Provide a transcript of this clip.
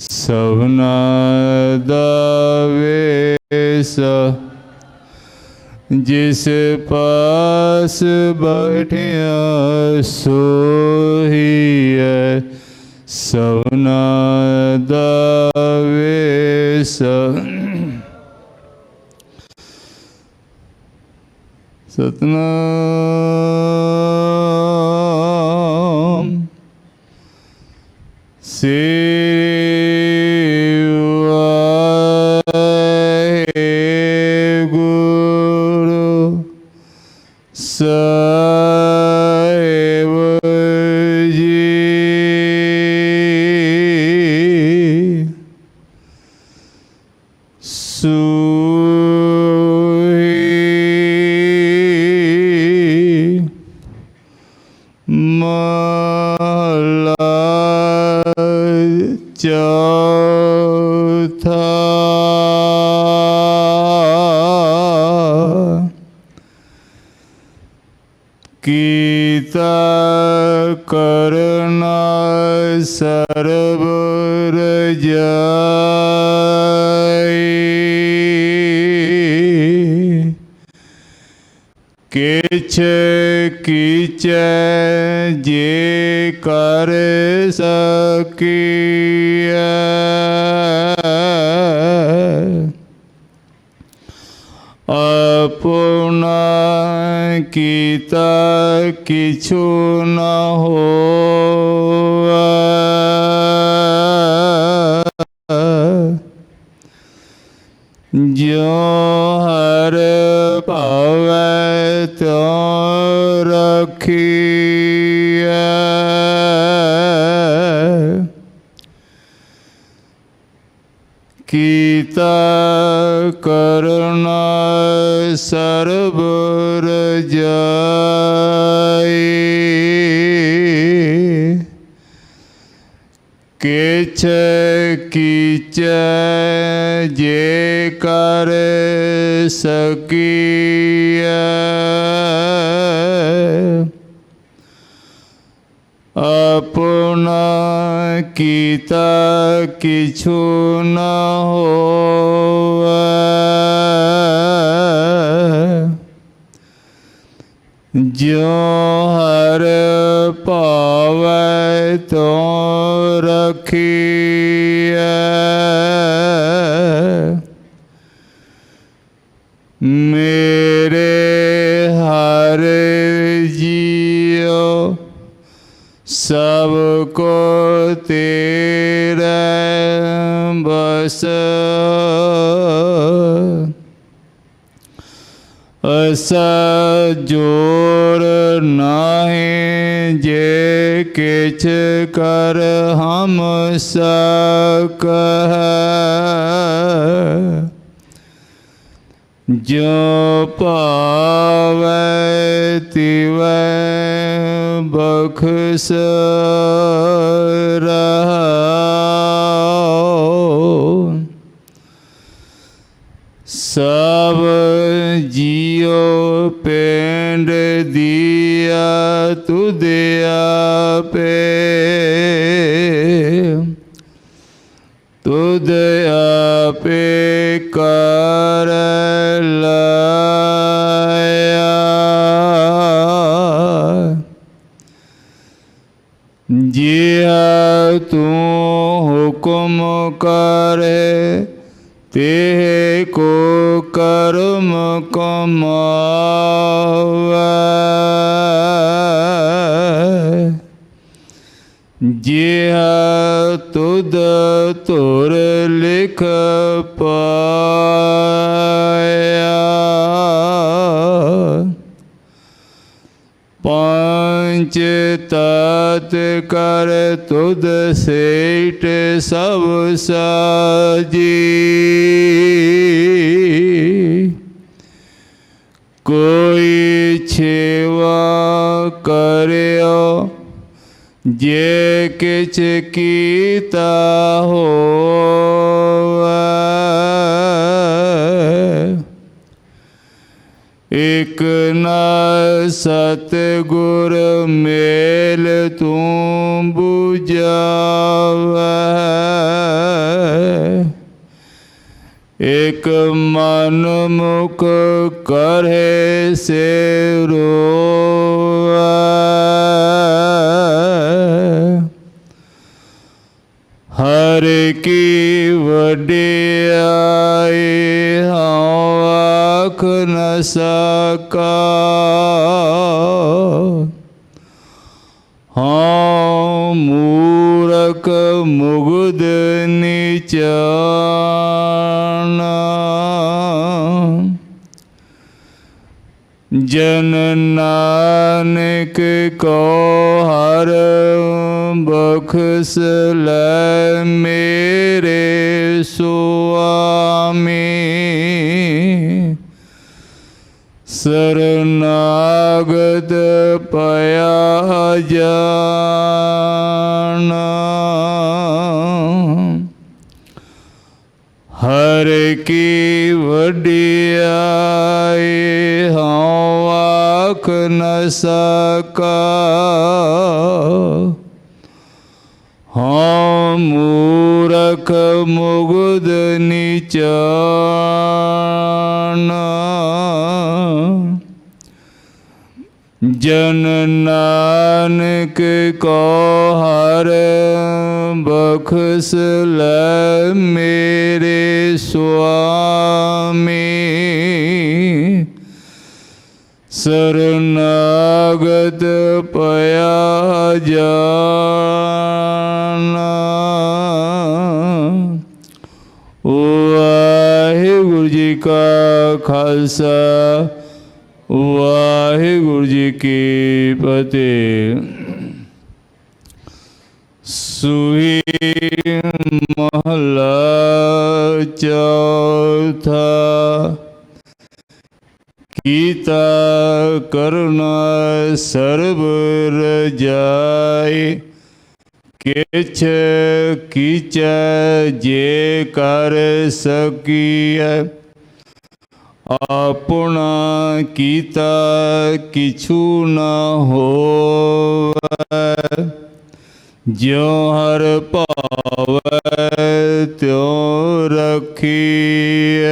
सवना जिस पास बैठिया सोही सवना दवेश सतना sim ਚੌਥਾ। ਕੀਤਾ ਕਰਨਾ ਸਰਬ ਰਜਾਈ। ਕਿਛ ਕੀਚੈ ਜੇ ਕਰ ਸਕੀਐ ਆਪਣਾ ਕੀਤਾ ਕਿਛੂ ਨ ਕੀਤਾ ਕਰਨਾ ਸਰਬ ਰਜਾਈ। ਕਿਛ ਕੀਚੈ ਜੇ ਕਰ ਸਕੀਐ। ਆਪਣਾ ਕੀਤਾ ਕਿਛੂ ਨ ਹੋਵੈ। ਜੋ ਹਰ ਭਾਵੈ ਤੋ ਰਖੀਐ ਸਭ ਕੋ ਤੇਰੇ ਬਸ ਅਸਾ ਜੋਰ ਨਾਹੀ ਜੇ ਕਿਛ ਕਰ ਹਮ ਸਕੈ ਜੋ ਭਾਵੈ ਤਿਵੈ ਬਖਸ ਰਹਾਉ ਸਭ ਜੀਉ ਪਿੰਡ ਦੀਆ ਤੁਧ ਆਪੇ। ਤੁਧ ਆਪੇ ਕਰ ਲਾਇਆ ਜਿਹਾ ਤੂੰ ਹੁਕਮ ਕਰੇ ਤੇ ਕੋ ਕਰਮ ਕਮਾਵੇ। ਜਿਹਾ ਤੁਧ ਤੁਰ ਲਿਖ ਪਾਇਆ। ਪੰਚ ਤਤ ਕਰ ਤੁਧ ਸੇਟ ਸਭ ਸਾਜੀ। ਕੋਈ ਛੇਵਾ ਕਰਿਓ ਜੇ ਕਿਛ ਕੀਤਾ ਹੋਵੇ। ਇਕ ਨਾ ਸਤ ਗੁਰ ਮੇਲ ਤੂੰ 부ਝਾਵੈ ਇਕ ਮਨ ਮੁਖ ਕਰੇ ਸੇ ਸਕਾ ਹਾਂ ਮੂਰਖ ਮੁਗਦ ਨਿਚਾਨਾ ਜਨ ਨਾਨਕ ਕੋ ਹਰ ਬਖਸ ਲੈ ਮੇਰੇ ਸੁਆਮੀ ਸਰਨਾਗਤ ਪਿਆ ਜਾਣਾ ਹਰ ਕੀ ਵਡਿਆਈ ਹਉ ਆਖ ਨ ਸਕਾ। ਹਾਂ ਮੂਰਖ ਮੁਗਦ ਨਿਚਾਨਾ ਜਨ ਨਾਨਕ ਕੋ ਹਰ ਬਖਸ ਲੈ ਮੇਰੇ ਸੁਆਮੀ। ਸਰਨਾਗਤ ਪਿਆ ਜਾਣਾ। ਵਾਹਿਗੁਰੂ ਜੀ ਕਾ ਖਾਲਸਾ। ਵਾਹਿਗੁਰੂ ਜੀ ਕੀ ਫਤਿਹ ਸੁਹੀ ਮਹਲਾ ਚੌਥਾ ਕੀਤਾ ਕਰੁਣਾ ਸਰਬ ਰਜਾਈ ਕਿਛ ਕੀਚ ਜੇ ਕਰ ਸਕੀਐ ਆਪਣਾ ਕੀਤਾ ਕਿਛੂ ਨ ਹੋਵੈ। ਜਿਉ ਹਰ ਭਾਵੈ ਤਿਉ ਰਖੀਐ।